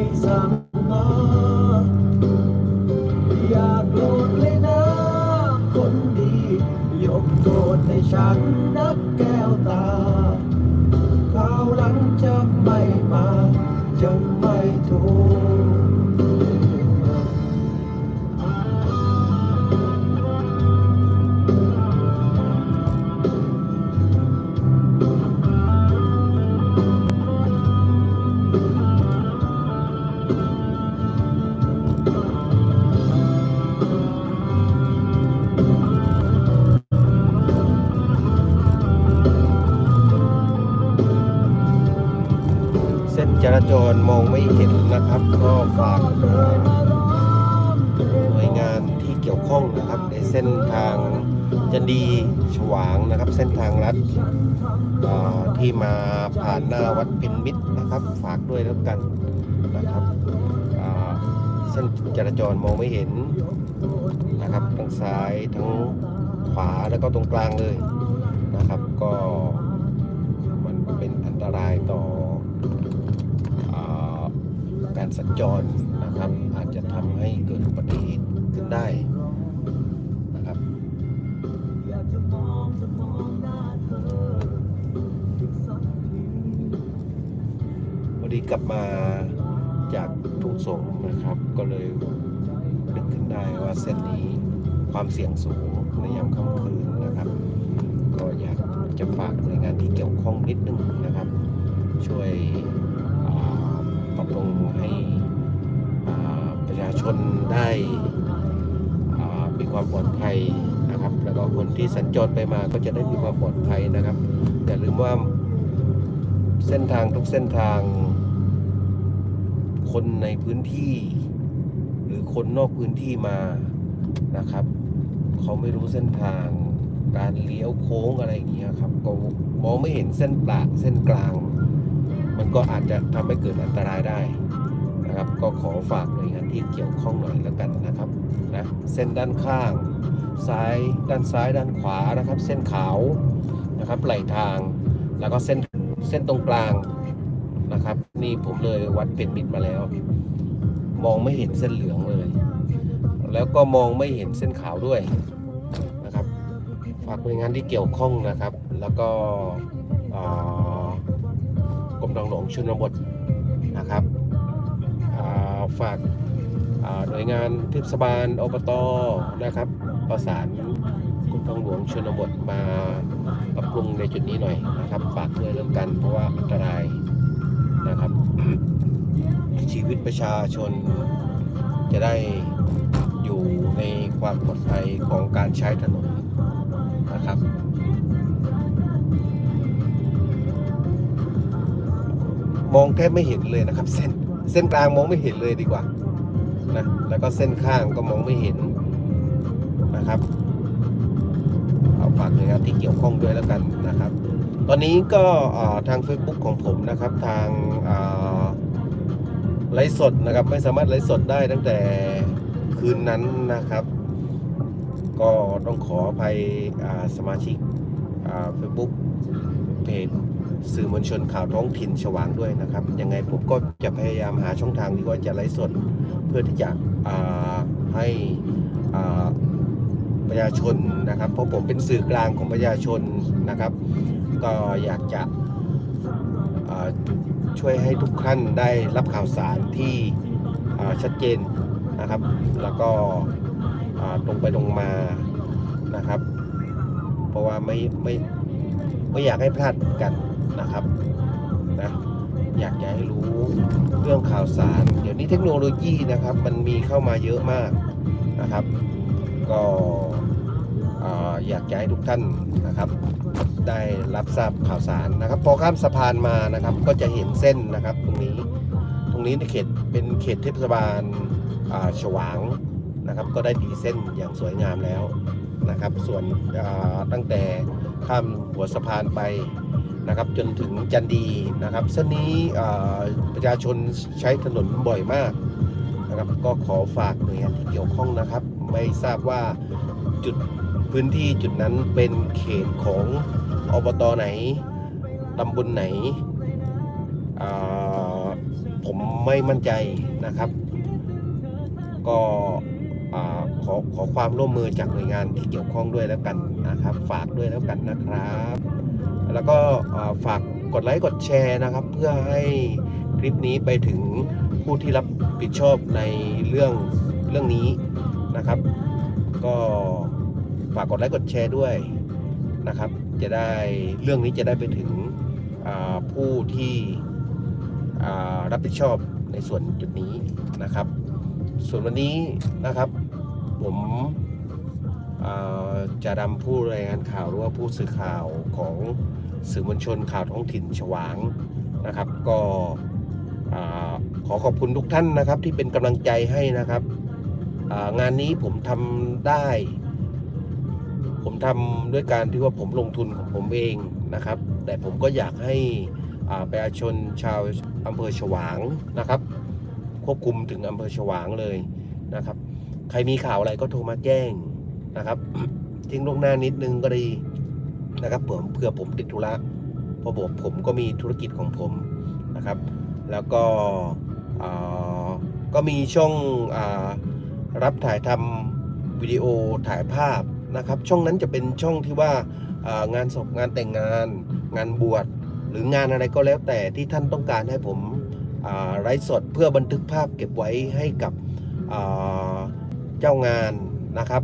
ใจ ไม่เห็นนะครับ ก็ฝากหน่วยงานที่เกี่ยวข้องนะครับ ในเส้นทางจันดีฉวางนะครับ เส้นทางลัดที่มาผ่านหน้าวัดเพ็ญมิตรนะครับ ฝากด้วยแล้วกันนะครับเส้นจราจรมองไม่เห็นนะครับทั้งซ้ายทั้งขวาแล้วก็ตรงกลางเลยนะครับ ก็มันเป็นอันตรายต่อ สัญจรนะครับ อาจจะทำให้เกิดอุบัติเหตุขึ้นได้นะครับวันนี้กลับมาจากทุ่งสงนะครับ ก็เลยนึกขึ้นได้ว่าเส้นนี้ความเสี่ยงสูงในยามค่ำคืนนะครับ ก็อยากจะฝากหน่วยงานที่เกี่ยวข้องนิดนึงนะครับ ช่วย ปรับปรุงให้ประชาชนได้มีความปลอดภัยนะครับ แล้วก็คนที่สัญจรไปมาก็จะได้มีความปลอดภัยนะครับอย่าลืมว่าเส้นทางทุกเส้นทาง คนในพื้นที่ หรือคนนอกพื้นที่มานะครับเขาไม่รู้เส้นทางการเลี้ยวโค้งอะไรอย่างเงี้ยครับก็มองไม่เห็นเส้นปลาเส้นกลาง มันก็อาจจะทำให้เกิดอันตรายได้นะครับ ก็ขอฝากหน่วยงานที่เกี่ยวข้องหน่อยแล้วกันนะครับนะเส้นด้านข้าง ซ้ายด้านซ้ายด้านขวานะครับ เส้นขาวนะครับไหลทาง แล้วก็เส้นเส้นตรงกลางนะครับ นี่ผมเลยวัดเป็นมิดมาแล้ว มองไม่เห็นเส้นเหลืองเลย แล้วก็มองไม่เห็นเส้นขาวด้วยนะครับ ฝากหน่วยงานที่เกี่ยวข้องนะครับ แล้วก็อ่า กรมทางหลวงชนบทนะครับาฝากาหน่วยงานเทศบาลอบตนะครับ ประสานกรมทางหลวงชนบทมาปรับปรุงในจุดนี้หน่อยนะครับฝากด้วยเรื่องกันเพราะว่าอันตรายนะครับ ชีวิตประชาชนจะได้อยู่ในความปลอดภัยของการใช้ถนนนะครับ มองแทบไม่เห็นเลยนะครับ เส้นเส้นกลางมองไม่เห็นเลยดีกว่านะแล้วก็เส้นข้างก็มองไม่เห็นนะครับเอาฝากหน่วยงานที่เกี่ยวข้องด้วยแล้วกันนะครับ ตอนนี้ก็ทาง Facebook ของผมนะครับทางไลฟ์สดนะครับไม่สามารถไลฟ์สดได้ตั้งแต่คืนนั้นนะครับ ก็ต้องขออภัยสมาชิกเฟซบุ๊กเพจ สื่อมวลชนข่าวท้องถิ่นฉวางด้วยนะครับ ยังไงผมก็จะพยายามหาช่องทางที่ว่าจะไลฟ์สดเพื่อที่จะให้ประชาชนนะครับ เพราะผมเป็นสื่อกลางของประชาชนนะครับ ก็อยากจะช่วยให้ทุกท่านได้รับข่าวสารที่ชัดเจนนะครับ แล้วก็ตรงไปตรงมานะครับ เพราะว่าไม่ไม่ไม่อยากให้พลาดกัน นะครับนะอยากจะให้รู้เรื่องข่าวสาร เดี๋ยวนี้เทคโนโลยีนะครับ มันมีเข้ามาเยอะมากนะครับ ก็อ่าอยากจะให้ทุกท่านนะครับ ได้รับทราบข่าวสารนะครับ พอข้ามสะพานมานะครับ ก็จะเห็นเส้นนะครับ ตรงนี้ตรงนี้ในเขตเป็นเขตเทศบาลฉวางนะครับ ก็ได้ดีเส้นอย่างสวยงามแล้วนะครับ ส่วนตั้งแต่ข้ามหัวสะพานไป นะครับจนถึงจันดีนะครับเส้นนี้ประชาชนใช้ถนนบ่อยมากนะครับก็ขอฝากหน่วยงานที่เกี่ยวข้องนะครับ ไม่ทราบว่าจุดพื้นที่จุดนั้นเป็นเขตของอบตไหนตำบลไหน ผมไม่มั่นใจนะครับ ก็ ขอขอความร่วมมือจากหน่วยงานที่เกี่ยวข้องด้วยแล้วกันนะครับ ฝากด้วยแล้วกันนะครับ แล้วก็ฝากกดไลค์กดแชร์นะครับ เพื่อให้คลิปนี้ไปถึงผู้ที่รับผิดชอบในเรื่องเรื่องนี้นะครับ ก็ฝากกดไลค์กดแชร์ด้วยนะครับ จะได้เรื่องนี้จะได้ไปถึงผู้ที่รับผิดชอบในส่วนจุดนี้นะครับ ส่วนวันนี้นะครับ ผมจะนำผู้รายงานข่าวหรือว่าผู้สื่อข่าวของสื่อมวลชนข่าวท้องถิ่นฉวางนะครับ ก็ขอขอบคุณทุกท่านนะครับที่เป็นกำลังใจให้นะครับงานนี้ผมทำได้ ผมทำด้วยการที่ว่าผมลงทุนของผมเองนะครับ แต่ผมก็อยากให้ประชาชนชาวอำเภอฉวางนะครับ ควบคุมถึงอำเภอฉวางเลยนะครับ ใครมีข่าวอะไรก็โทรมาแจ้งนะครับทิ้งลวงหน้านิดนึงก็ดีนะครับเผื่อเผื่อผมติดธุระเพราะผมผมก็มีธุรกิจของผมนะครับ แล้วก็ก็มีช่องอรับถ่ายทำวิดีโอถ่ายภาพนะครับ ช่องนั้นจะเป็นช่องที่ว่างานศพงานแต่งงาน งานบวชหรืองานอะไรก็แล้วแต่ที่ท่านต้องการให้ผมไลฟ์สดเพื่อบันทึกภาพเก็บไว้ให้กับ เจ้างานนะครับ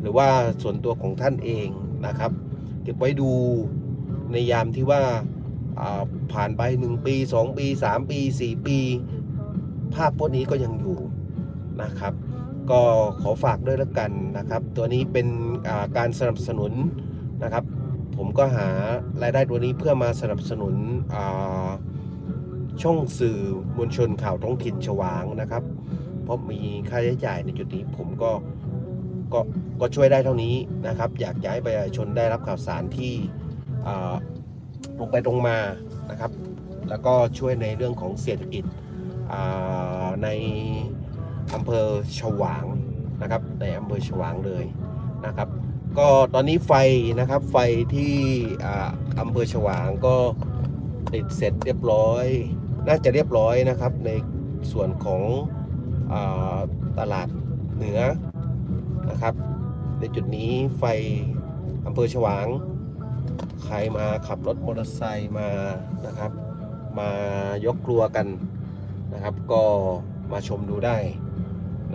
หรือว่าส่วนตัวของท่านเองนะครับ เก็บไว้ดูในยามที่ว่าอ่าผ่านไป 1 ปี 2 ปี 3 ปี 4 ปี ภาพพวกนี้ก็ยังอยู่นะครับ ก็ขอฝากด้วยแล้วกันนะครับ ตัวนี้เป็นาการสนับสนุนนะครับ ผมก็หารายได้ตัวนี้เพื่อมาสนับสนุนช่องสื่อมวลชนข่าวท้องถิ่นฉวางนะครับ เพราะมีค่าใช้จ่ายในจุดนี้ผมก็ก็ก็ช่วยได้เท่านี้นะครับ อยากจะให้ประชาชนได้รับข่าวสารที่ตรงไปตรงมานะครับ แล้วก็ช่วยในเรื่องของเศรษฐกิจในอำเภอฉวางนะครับ ในอำเภอฉวางเลยนะครับ ก็ตอนนี้ไฟนะครับไฟที่อำเภอฉวางก็ติดเสร็จเรียบร้อย น่าจะเรียบร้อยนะครับในส่วนของ ตลาดเหนือนะครับ ในจุดนี้ไฟอำเภอฉวาง ใครมาขับรถมอเตอร์ไซค์มานะครับ มายกครัวกันนะครับ ก็มาชมดูได้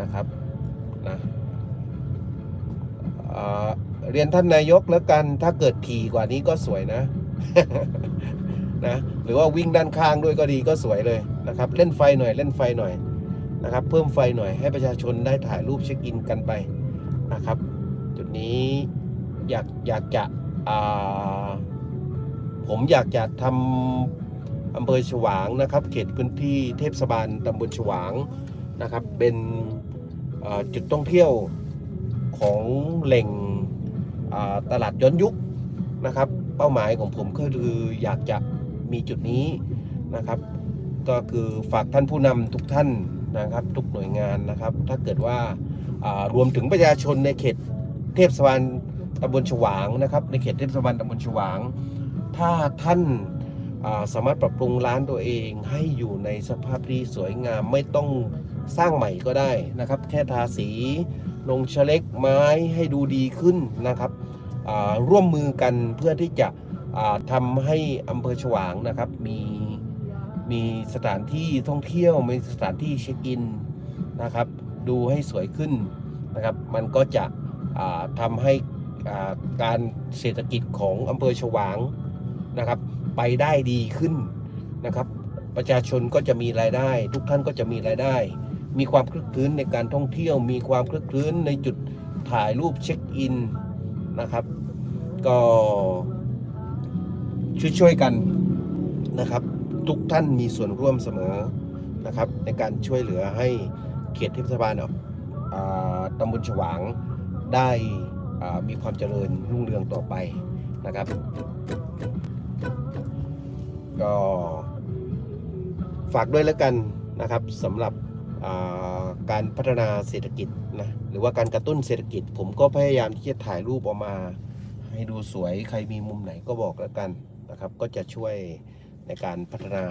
นะครับนะเรียนท่านนายกแล้วกันถ้าเกิดถี่กว่านี้ก็สวยนะนะหรือว่าวิ่งด้านข้างด้วยก็ดีก็สวยเลยนะครับ เล่นไฟหน่อยเล่นไฟหน่อย นะครับ เพิ่มไฟหน่อยให้ประชาชนได้ถ่ายรูปเช็คอินกันไปนะครับ จุดนี้อยากอยากจะผมอยากจะทำอำเภอฉวางนะครับ เขตพื้นที่เทพสบาลตำบลฉวางนะครับ เป็นจุดท่องเที่ยวของแหล่งตลาดย้อนยุคนะครับ เป้าหมายของผมก็คืออยากจะมีจุดนี้นะครับ ก็คือฝากท่านผู้นำทุกท่าน นะครับทุกหน่วยงานนะครับ ถ้าเกิดว่าารวมถึงประชาชนในเขตเทพสวรรณตำบลฉวางนะครับในเขตเทพสวรรณตำบลฉวาง ถ้าท่านาสามารถปรับปรุงร้านตัวเองให้อยู่ในสภาพที่สวยงามไม่ต้องสร้างใหม่ก็ได้นะครับ แค่ทาสีลงเชล็กไม้ให้ดูดีขึ้นนะครับร่วมมือกันเพื่อที่จะทำให้อำเภอฉวางนะครับมี มีสถานที่ท่องเที่ยว มีสถานที่เช็คอินนะครับ ดูให้สวยขึ้นนะครับ มันก็จะทำให้การเศรษฐกิจของอำเภอฉวางนะครับ ไปได้ดีขึ้นนะครับ ประชาชนก็จะมีรายได้ ทุกท่านก็จะมีรายได้ มีความคลึกคลื้นในการท่องเที่ยว มีความคลึกคลื้นในจุดถ่ายรูปเช็คอินนะครับ ก็ช่วยๆกันนะครับ ทุกท่านมีส่วนร่วมเสมอนะครับ ในการช่วยเหลือให้เขตเทศบาลอ่าตำบลฉวางได้มีความเจริญรุ่งเรืองต่อไปนะครับ ก็ฝากด้วยแล้วกันนะครับสำหรับการพัฒนาเศรษฐกิจนะหรือว่าการกระตุ้นเศรษฐกิจ ผมก็พยายามที่จะถ่ายรูปออกมา ให้ดูสวยใครมีมุมไหนก็บอกแล้วกันนะครับ ก็จะช่วย ในการพัฒนา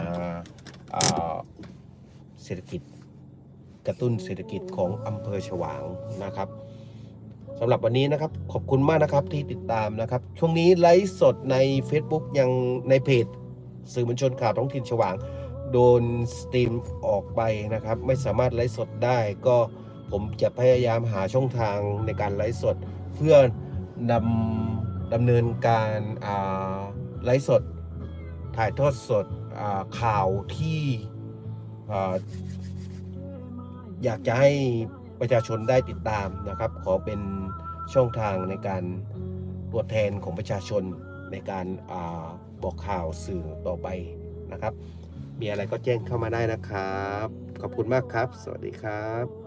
เศรษฐกิจกระตุ้นเศรษฐกิจของอำเภอฉวางนะครับสำหรับวันนี้นะครับขอบคุณมากนะครับที่ติดตามนะครับ ช่วงนี้ไลฟ์สดใน Facebook ยังในเพจสื่อมวลชนข่าวท้องถิ่นฉวาง โดนสตรีมออกไปนะครับ ไม่สามารถไลฟ์สดได้ ก็ผมจะพยายามหาช่องทางในการไลฟ์สด เพื่อนำดำเนินการไลฟ์สด ถ่ายทอดสดข่าวที่อ่าอยากจะให้ประชาชนได้ติดตามนะครับ ขอเป็นช่องทางในการตัวแทนของประชาชนในการอาบอกข่าวสื่อต่อไปนะครับ มีอะไรก็แจ้งเข้ามาได้นะครับ ขอบคุณมากครับ สวัสดีครับ